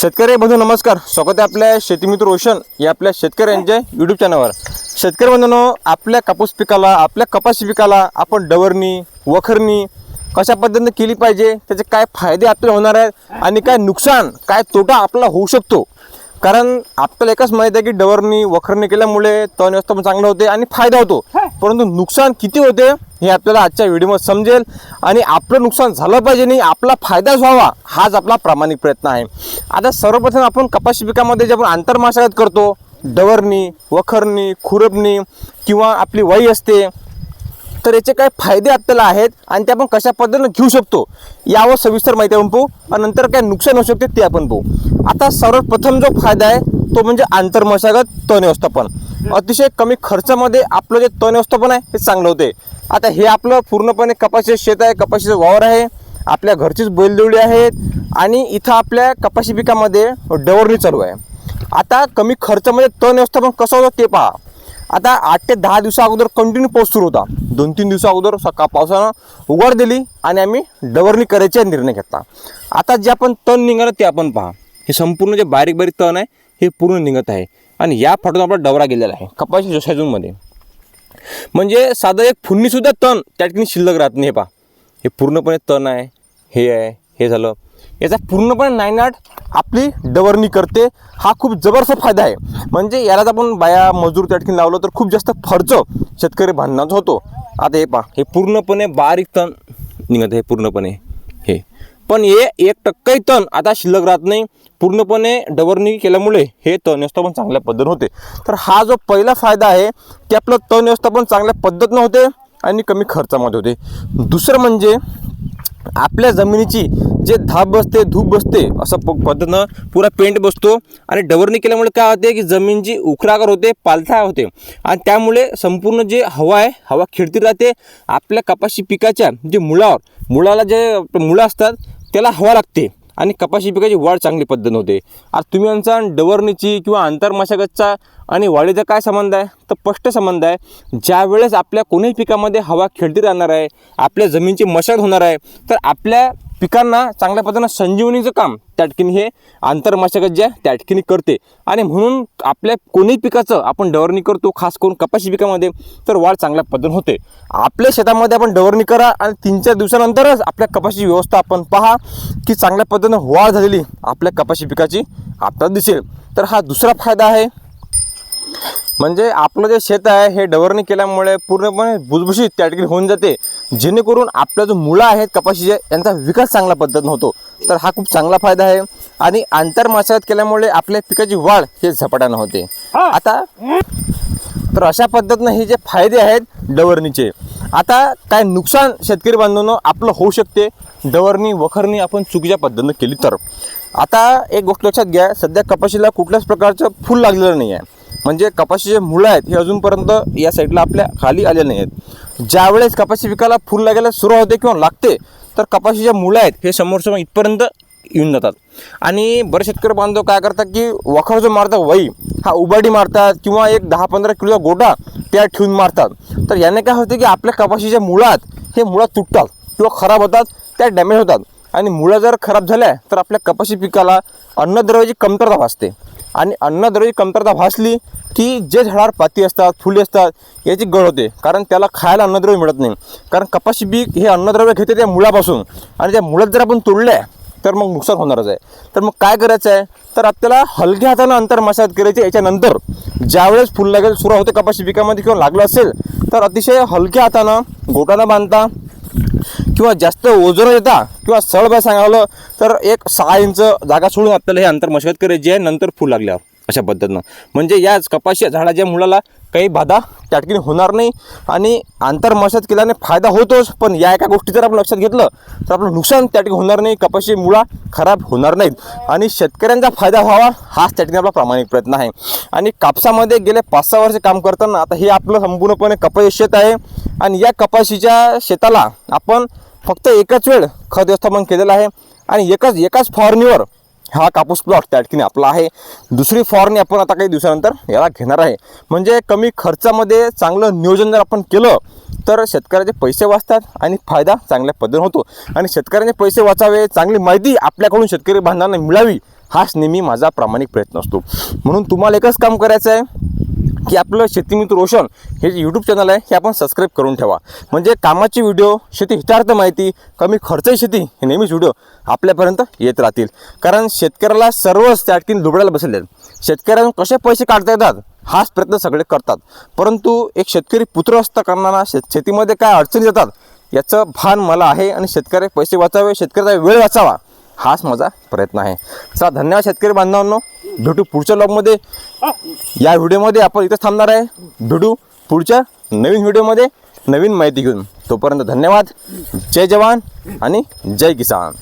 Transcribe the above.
शेतकरी बंधू नमस्कार. स्वागत आहे आपल्या शेतीमित्र रोशन या आपल्या शेतकऱ्यांच्या युट्यूब चॅनलवर शेतकरी बंधूंनो आपल्या कापूस पिकाला आपल्या कपाशी पिकाला आपण डवरणी वखरणी कशा पद्धतीने केली पाहिजे? त्याचे काय फायदे आपल्याला होणार आहेत? आणि काय नुकसान काय तोटा आपला होऊ शकतो? कारण आपल्याला एकच माहिती आहे की डवरणी वखरणी केल्यामुळे तण व्यवस्थापन चांगलं होते आणि फायदा होतो. परंतु नुकसान किती होते हे आपल्याला आजच्या व्हिडिओमध्ये समजेल आणि आपलं नुकसान झालं पाहिजे नाही आपला फायदाच व्हावा हाच आपला प्रामाणिक प्रयत्न आहे. आता सर्वप्रथम आपण कपाशी पिकामध्ये जे आपण आंतरमाशागत करतो डवरणी वखरणी खुरपणी किंवा आपली वाई असते तर याचे काय फायदे आपल्याला आहेत आणि ते आपण कशा पद्धतीने घेऊ शकतो यावर सविस्तर माहिती आपण पाहू आणि नंतर काय नुकसान होऊ शकते ते आपण पाहू. आता सर्वप्रथम जो फायदा आहे तो म्हणजे आंतरमशागत तण व्यवस्थापन अतिशय कमी खर्चामध्ये आपलं जे तण व्यवस्थापन आहे हे चांगलं होते. आता हे आपलं पूर्णपणे कपाशीचे शेत आहे कपाशीचं वावर आहे आपल्या घरचीच बैलजोडी आहेत आणि इथं आपल्या कपाशी पिकामध्ये डवरणी चालू आहे. आता कमी खर्चामध्ये तण व्यवस्थापन कसं होतं ते पहा. आता आठ ते दहा दिवसा अगोदर कंटिन्यू पाऊस सुरू होता. दोन तीन दिवसा अगोदर सकाळ पावसानं उघड दिली आणि आम्ही डवरणी करायचा निर्णय घेतला. आता जे आपण तण निघालं ते आपण पहा. हे संपूर्ण जे बारीक बारीक तण आहे हे पूर्ण निघत आहे. आणि या फाटून आपला डवरा गेलेला आहे कपाशी जोशाजूनमध्ये म्हणजे साधं एक फुन्नीसुद्धा तण त्या ठिकाणी शिल्लक राहत नाही हे पहा. हे पूर्णपणे तण आहे हे आहे हे झालं. याचा पूर्णपणे नायनाट आपली डवरणी करते हा खूप जबरदस्त फायदा आहे. म्हणजे यालाच आपण बाया मजूर त्या ठिकाणी लावलं तर खूप जास्त खर्च शेतकरी बांधण्याचा होतो. आता हे पहा हे पूर्णपणे बारीक तण निघत आहे पूर्णपणे. हे. पण हे एक टक्काही तण आता शिल्लक राहत नाही. पूर्णपणे डवरणी केल्यामुळे हे तण व्यवस्थापन चांगल्या पद्धतीनं होते. तर हा जो पहिला फायदा आहे की आपलं तण व्यवस्थापन चांगल्या पद्धतीनं होते आणि कमी खर्चामध्ये होते. दुसरं म्हणजे आपल्या जमिनीची जे धाप बसते धूप बसते असं प पद्धतीनं पुरा पेंट बसतो आणि डवरणी केल्यामुळे काय होते की जमीनची उखरागर होते पालथा होते. आणि त्यामुळे संपूर्ण जे हवा आहे हवा खिडती राहते. आपल्या कपाशी पिकाच्या जे मुळावर मुळाला जे मुळं असतात त्याला हवा लागते आणि कपाशी पिकाची वाढ चांगली पद्धत होते. आता तुम्ही यांचा डवरणीची किंवा आंतरमशागतचा आणि वाढीचा काय संबंध आहे? तर स्पष्ट संबंध आहे. ज्या वेळेस आपल्या कोणीही पिकामध्ये हवा खेळती राहणार आहे आपल्या जमीनची मशागत होणार आहे तर आपल्या पिकांना चांगल्या पद्धतीनं संजीवनीचं काम त्या ठिकाणी हे आंतरमशागत जे आहे त्या ठिकाणी करते. आणि म्हणून आपल्या कोणीही पिकाचं आपण डवरणी करतो खास करून कपाशी पिकामध्ये तर वाढ चांगल्या पद्धतीने होते. आपल्या शेतामध्ये आपण डवरणी करा आणि तीन चार दिवसानंतरच आपल्या कपाशी व्यवस्था आपण पहा की चांगल्या पद्धतीनं वाढ झालेली आपल्या कपाशी पिकाची आपल्याला दिसेल. तर हा दुसरा फायदा आहे. म्हणजे आपलं जे शेत आहे हे डवरणी केल्यामुळे पूर्णपणे भुसभुशीत त्या ठिकाणी होऊन जाते. जेणेकरून आपल्या जो मुळं आहेत कपाशीचे यांचा विकास चांगल्या पद्धतीनं होतो तर हा खूप चांगला फायदा आहे. आणि आंतरमाशागत केल्यामुळे आपल्या पिकाची वाढ हे झपाट्यानं होते. आता तर अशा पद्धतीनं हे जे फायदे आहेत डवरणीचे आता काय नुकसान शेतकरी बांधवांनो आपलं होऊ शकते डवरणी वखरणी आपण चुकीच्या पद्धतीनं केली तर. आता एक गोष्ट लक्षात घ्या सध्या कपाशीला कुठल्याच प्रकारचं फूल लागलेलं नाही आहे म्हणजे कपाशीचे मुळं आहेत हे अजूनपर्यंत या साईडला आपल्या खाली आले नाही आहेत ज्यावेळेस कपाशी पिकाला फुल लागायला सुरू होते किंवा लागते तर कपाशीच्या मुळं आहेत हे समोरसमोर इथपर्यंत येऊन जातात. आणि बरेच शेतकरी बांधव काय करतात की वखर जो मारतात वही हा उबाडी मारतात किंवा एक दहा पंधरा किलोचा गोटा त्या ठेवून मारतात. तर याने काय होते की आपल्या कपाशीच्या मुळात हे मुळात तुटतात किंवा खराब होतात त्या डॅमेज होतात. आणि मुळं जर खराब झाल्या तर आपल्या कपाशी पिकाला अन्नद्रव्याची कमतरता भासते. आणि अन्नद्रव्याची कमतरता भासली की जे झाडावर पाती असतात फुले असतात याची गळ होते. कारण त्याला खायला अन्नद्रव्य मिळत नाही. कारण कपाशी पीक हे अन्नद्रव्य घेते त्या मुळापासून. आणि त्या मुळात जर आपण तोडल्या तर मग नुकसान होणारच आहे. तर मग काय करायचं आहे? तर आपल्याला हलक्या हातानं अंतर मशागत करायची. याच्यानंतर ज्यावेळेस फुल लागेल सुरू होते कपाशी पिकामध्ये किंवा लागलं असेल तर अतिशय हलक्या हातानं गोटानं बांधता किंवा जास्त ओझर येता किंवा सळ बाय सांगावलं तर एक सहा इंच जागा सोडून आपल्याला हे अंतर मशागत करायची आहे. नंतर फूल लागल्यावर. अशा पद्धतीनं. म्हणजे याच कपाशी झाडाच्या मुलाला काही बाधा त्या ठिकाणी होणार नाही आणि आंतरमशात केल्याने फायदा होतोच. पण या एका गोष्टी जर आपण लक्षात घेतलं तर आपलं नुकसान त्या ठिकाणी होणार नाही. कपाशी मुळा खराब होणार नाहीत. आणि शेतकऱ्यांचा फायदा व्हावा हाच त्या ठिकाणी आपला प्रामाणिक प्रयत्न आहे. आणि कापसामध्ये गेले पाच सहा वर्ष काम करताना आता हे आपलं संपूर्णपणे कपाशी शेत आहे. आणि या कपाशीच्या शेताला आपण फक्त एकच वेळ खत व्यवस्थापन केलेलं आहे. आणि एकाच एकाच फवारणीवर हा कापूस प्लॉट त्या ठिकाणी आपला आहे. दुसरी फॉरनी आपण आता काही दिवसानंतर याला घेणार आहे. म्हणजे कमी खर्चामध्ये चांगलं नियोजन जर आपण केलं तर शेतकऱ्याचे पैसे वाचतात आणि फायदा चांगल्या पद्धतीने होतो. आणि शेतकऱ्यांचे पैसे वाचावे चांगली माहिती आपल्याकडून शेतकरी बांधवांना मिळावी हाच नेहमी माझा प्रामाणिक प्रयत्न असतो. म्हणून तुम्हाला एकच काम करायचं आहे. की आपलं शेतीमित्र रोशन हे जे यूट्यूब चॅनल आहे हे आपण सबस्क्राईब करून ठेवा. म्हणजे कामाची व्हिडिओ शेती हितार्थ माहिती कमी खर्च शेती हे नेहमीच व्हिडिओ आपल्यापर्यंत येत राहतील. कारण शेतकऱ्याला सर्वच त्या ठिकाणी लुबडायला बसले आहेत. शेतकऱ्यांना कसे पैसे काढता येतात हाच प्रयत्न सगळे करतात. परंतु एक शेतकरी पुत्र असता करणारा शेत शेतीमध्ये काय अडचणी येतात याचं भान मला आहे आणि शेतकरी पैसे वाचावे शेतकऱ्याचा वेळ वाचावा हाच माझा प्रयत्न आहे. चला धन्यवाद शेतकरी बांधवांनो. भेटू पुढच्या ब्लॉगमध्ये या व्हिडिओमध्ये आपण इथंच थांबणार आहे. भेटू पुढच्या नवीन व्हिडिओमध्ये नवीन माहिती घेऊन. तोपर्यंत धन्यवाद. जय जवान आणि जय किसान.